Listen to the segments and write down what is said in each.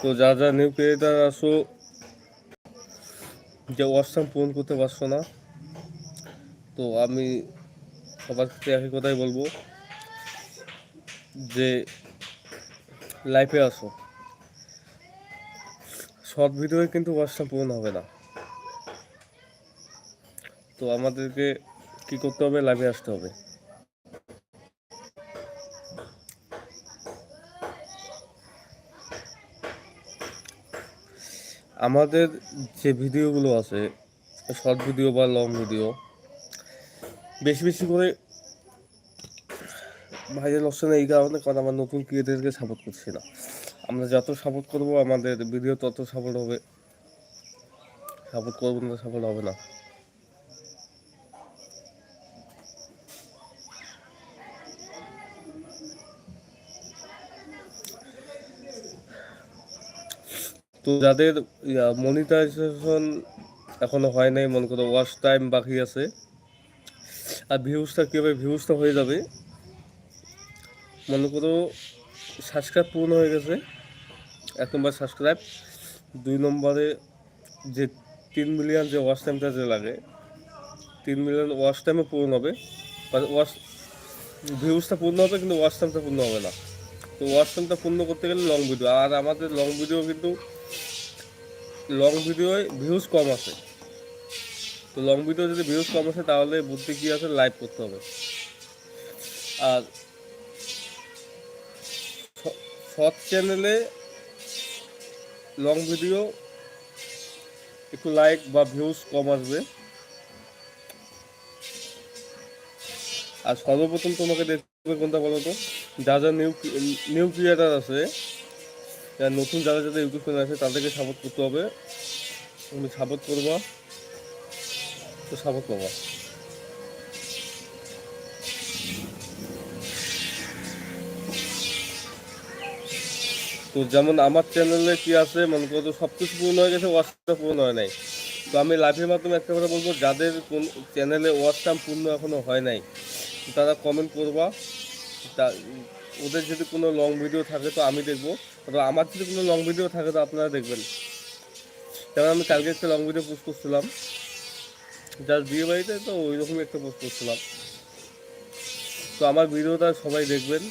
তো যা যা নিউ ক্রিয়েটার আসো, যে ওয়াশটাম পূরণ করতে পারছ না, তো আমি সবার ক্ষেত্রে একই কথাই বলব, যে লাইফে আসো। শর্ট ভিডিওয়ে কিন্তু ওয়াশটাম পূরণ হবে না। তো আমাদেরকে কি করতে হবে? লাইভে আসতে হবে। আমাদের যে ভিডিওগুলো আছে, শর্ট ভিডিও বা লং ভিডিও, বেশি বেশি করে ভাইরাল হচ্ছে না এই কারণে কারণ আমরা নতুন ক্রিয়েটারকে সাপোর্ট করছি না। আমরা যত সাপোর্ট করব, আমাদের ভিডিও তত সাপোর্ট হবে। সাপোর্ট করব না সাপোর্ট হবে না। তো যাদের মনিটাইজেশন এখনও হয় নাই, মনে করো ওয়াচ টাইম বাকি আছে, আর ভিউজটা কীভাবে ভিউজটা হয়ে যাবে, মনে করো সাবস্ক্রাইব পূর্ণ হয়ে গেছে, এক নম্বর সাবস্ক্রাইব দুই নম্বরে যে তিন মিলিয়ন যে ওয়াচ টাইমটা যে লাগে, তিন মিলিয়ন ওয়াচ টাইমে পূর্ণ হবে ওয়াশ ভিউজটা পূর্ণ হবে কিন্তু ওয়াচ টাইমটা পূর্ণ হবে না। তো ওয়াশ টাইমটা পূর্ণ করতে গেলে লং ভিডিও আর আমাদের লং ভিডিও কিন্তু লং ভিডিওয় ভিউজ কম আছে তো লং ভিডিও যদি ভিউজ কম আসে, তাহলে বুদ্ধি কী আছে? লাইভ করতে হবে। আর শর্ট চ্যানেলে লং ভিডিও একটু লাইক বা ভিউজ কম আসবে। আর সর্বপ্রথম তোমাকে দেখবে কোনটা বলো তো যা যা নিউ নিউ ক্রিয়েটার আছে যারা নতুন যারা যারা ইউটিউব চ্যানেল আছে, তাদেরকে সাপোর্ট করতে হবে। তুমি সাপোর্ট করবা। তো সাপোর্ট পাবা তো যেমন আমার চ্যানেলে কি আছে, মনে করো সব কিছু পূর্ণ হয়ে গেছে ওয়াচটা পূর্ণ হয় নাই। তো আমি লাইভের মাধ্যমে একটা কথা বলব, যাদের কোন চ্যানেলে ওয়াচটা পূর্ণ এখনও হয় নাই, তারা কমেন্ট করবা। তা, ওদের যদি কোনো লং ভিডিও থাকে, তো আমি দেখব। অথবা আমার যদি কোনো লং ভিডিও থাকে তো আপনারা দেখবেন। যেমন আমি কালকে একটা লং ভিডিও পোস্ট করছিলাম। যার বিয়ে বাড়িতে তো ওই রকমই একটা পোস্ট করছিলাম। তো আমার ভিডিওটা সবাই দেখবেন।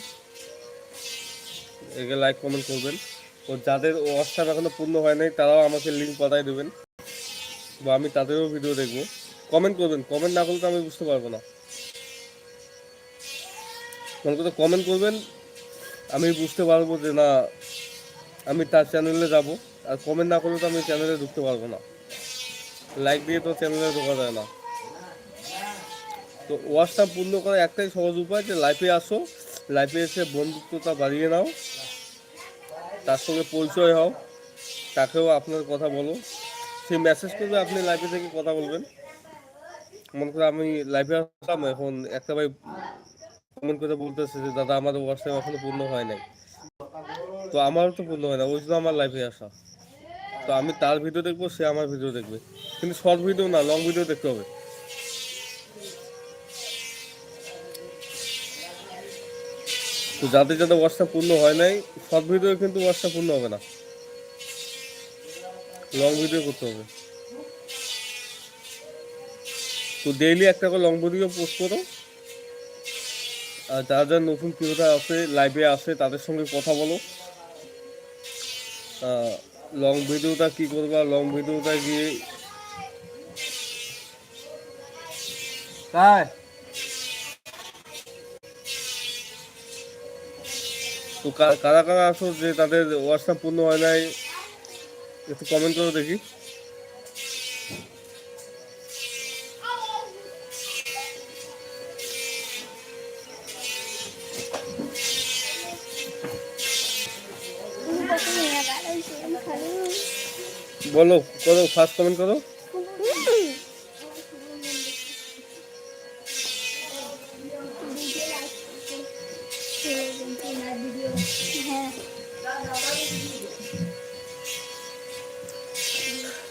একে লাইক কমেন্ট করবেন। ও যাদের ওয়াটসঅ্যাপ এখনও পূর্ণ হয় নাই, তারাও আমাকে লিঙ্ক পাঠাই দেবেন। বা আমি তাদেরও ভিডিও দেখব। কমেন্ট করবেন। কমেন্ট না করলে তো আমি বুঝতে পারব না। মনে করতে কমেন্ট করবেন। আমি বুঝতে পারব যে না, আমি তার চ্যানেলে যাব। আর কমেন্ট না করলে তো আমি চ্যানেলে ঢুকতে পারব না। লাইক দিয়ে তো চ্যানেলে ঢোকা যায় না। তো ওয়াচটা পূর্ণ করার একটাই সহজ উপায় যে লাইফে আসো লাইফে এসে বন্ধুত্বটা বাড়িয়ে নাও। তার সঙ্গে পরিচয় হও। তাকেও আপনার কথা বলো। সে মেসেজ করবে, আপনি লাইফে থেকে কথা বলবেন। মনে করে আমি লাইফে আসলাম, এখন একটা ভাই কমেন্ট করে বলতেছে যে, দাদা, আমাদের হোয়াটসঅ্যাপ এখনও পূর্ণ হয় নাই। তো আমারও তো পূর্ণ হয় না ওই জন্য আমার লাইফে আসা। তো আমি তার ভিডিও দেখব, সে আমার ভিডিও দেখবে। কিন্তু শর্ট ভিডিও না লং ভিডিও দেখতে হবে। তো যাদের যাদের ওয়াটসঅ্যাপ পূর্ণ হয় নাই শর্ট ভিডিও কিন্তু ওয়াটসঅ্যাপ পূর্ণ হবে না। লং ভিডিও করতে হবে। তো ডেইলি একটা করে লং ভিডিও পোস্ট করো। যারা যারা নতুন ক্রিয়েটার আছে লাইভে আছে তাদের সঙ্গে কথা বলো। লং ভিডিওটা কি করবা? লং ভিডিওটা গিয়ে তাই? তো কারা কারা আসো যে তাদের হোয়াটসঅ্যাপ পূর্ণ হয় নাই একটু কমেন্ট করে দেখি। বলো, করো ফার্স্ট কমেন্ট করো।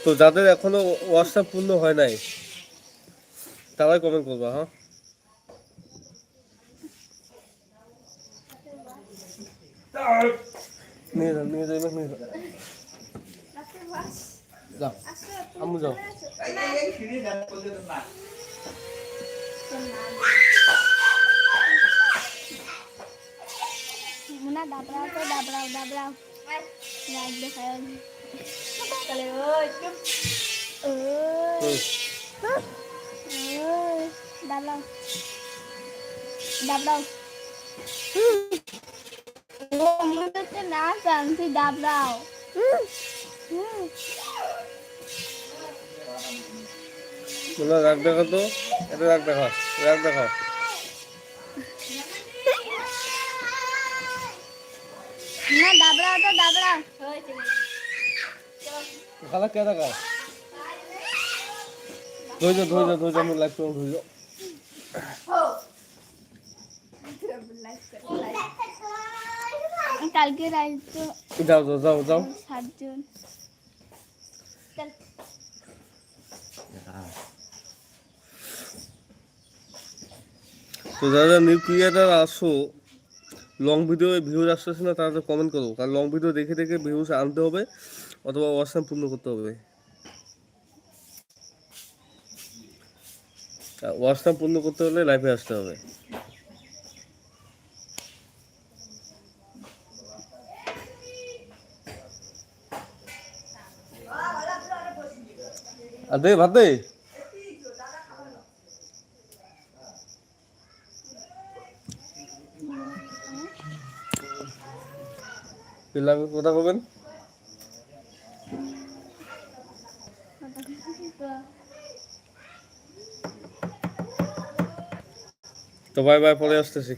তো যাদের এখনও হোয়াটসঅ্যাপ পূর্ণ হয় নাই, তারাই কমেন্ট করবা হ্যাঁ? নিয়ে যাও নিয়ে যাও নিয়ে যাও। যাও। আম্মু যাও। মুনা দাবড়াও তো দাবড়াও দাবড়াও। লাইক দেখায় ওই হুম। ওই দাবড়াও। দাবড়াও। ও মনে হচ্ছে না চান তুই দাবড়াও। হুম। তোমরা রাগ দেখা তো এটা রাগ দেখা রাগ দেখা। না দাবড়াও তো দাবড়াও খালা কে দেখা? ধৈর্য ধৈর্য ধৈর্য আমি লাইভ করুন ধৈর্য। কালকে রাইতো যাও যাও যাও যাও। সাতজন। চল তো যারা নিউ ক্রিয়েটার আসো লং ভিডিও ভিউজ আসতেছে না, তারা কমেন্ট করো। কারণ লং ভিডিও দেখে দেখে ভিউজ আনতে হবে, অথবা ওয়াচ টাইম পূর্ণ করতে হবে। ওয়াচ টাইম পূর্ণ করতে হলে লাইভে আসতে হবে। আর দে, ভাত দে। কথা বলবেন? তো বাই বাই পরে আসতেছি।